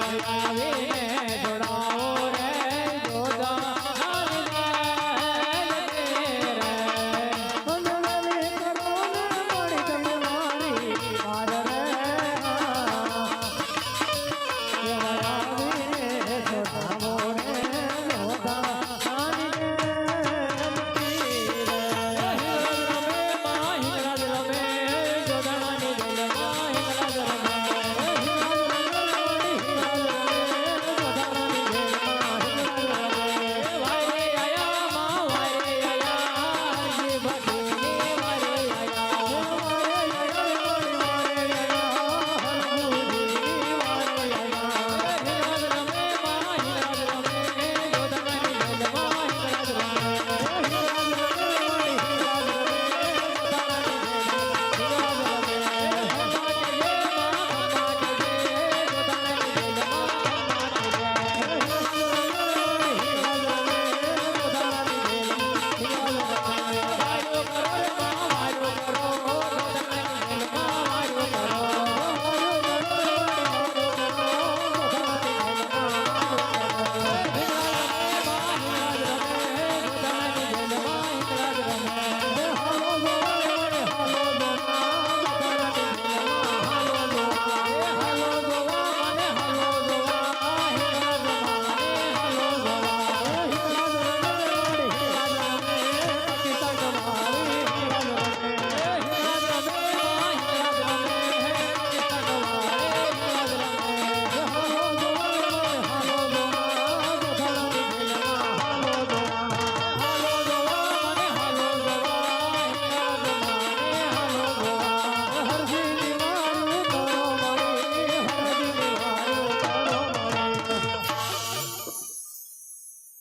வருவாவே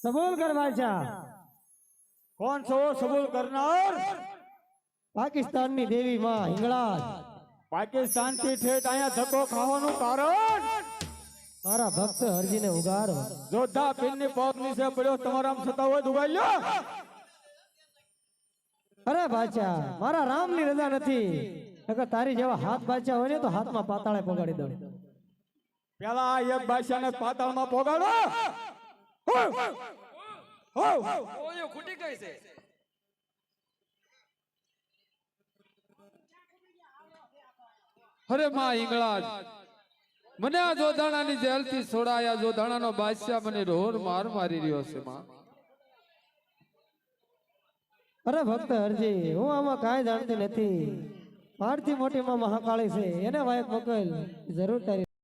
બાદશાહ કોણ છો સબૂલ કરનાર પાકિસ્તાનની દેવી માં હિંગળાજ પાકિસ્તાનથી ઠેઠ અહીંયા ધક્કો ખાવાનું કારણ મારા ભક્ત હરજીને ઉગારો જોધા પિનની પગ નીચે પડ્યો તમારા છતાં હોય દુગાઈ લ્યો અરે બાચા મારા રામની રજા નથી તારી જેવા હાથ બાચા હોય ને તો હાથમાં પાતાળે પોગાડી દઉં પેલા આ એક ને પાતાળમાં પોગાડો! ઓયો ખૂટી ગઈ છે. અરે માં ઈંગળાજ. મને આ જોધાણાની જેલથી છોડાયા જોધાણાનો બાદશાહ મને રોર માર મારી રહ્યો છે માં. અરે ભક્ત હરજી હું આમાં કાંઈ જાણતી નથી. મારથી મોટી માં મહાકાળી છે એને વાયક મોકલ જરૂર તારી